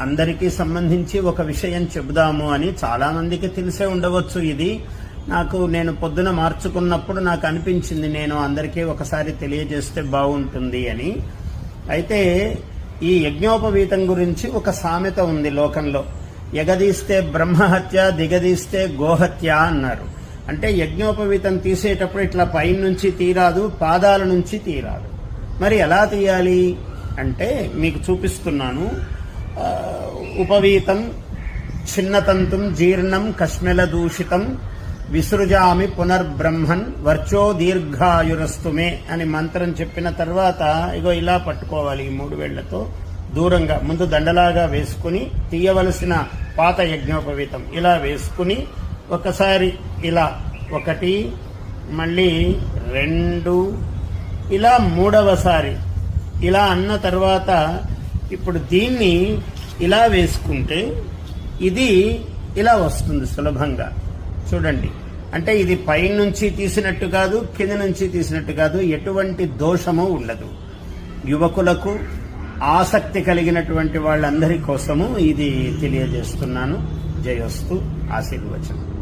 అందరికీ సంబంధించి ఒక విషయం చెబుదాము అని చాలా మందికి తెలిసే ఉండవచ్చు ఇది. నాకు నేను పొద్దున మార్చుకున్నప్పుడు నాకు అనిపించింది నేను అందరికీ ఒకసారి తెలియజేస్తే బాగుంటుంది అని. అయితే ఈ యజ్ఞోపవీతం గురించి ఒక సామెత ఉంది లోకంలో. ఎగదీస్తే బ్రహ్మహత్య దిగదీస్తే గోహత్య అన్నారు. అంటే యజ్ఞోపవీతం తీసేటప్పుడు ఇట్లా పైనుంచి తీరాదు పాదాల నుంచి తీరాదు. మరి ఎలా తీయాలి? అంటే మీకు చూపిస్తున్నాను. ఉపవీతం చిన్నతంతుం జీర్ణం కష్మెల దూషితం విసృజామి పునర్బ్రహ్మన్ వర్చో దీర్ఘాయురస్తుమే అని మంత్రం చెప్పిన తర్వాత ఇగో ఇలా పట్టుకోవాలి ఈ మూడు వేళ్ళతో దూరంగా ముందు దండలాగా వేసుకుని తీయవలసిన పాత యజ్ఞోపవీతం ఇలా వేసుకుని ఒకసారి ఇలా ఒకటి మళ్ళీ రెండు ఇలా మూడవసారి ఇలా అన్న తర్వాత ఇప్పుడు దీన్ని ఇలా వేసుకుంటే ఇది ఇలా వస్తుంది సులభంగా. చూడండి. అంటే ఇది పైనుంచి తీసినట్టు కాదు కింద నుంచి తీసినట్టు కాదు ఎటువంటి దోషము ఉండదు. యువకులకు ఆసక్తి కలిగినటువంటి వాళ్ళందరి కోసము ఇది తెలియజేస్తున్నాను. జయోస్తు ఆశీర్వచనం.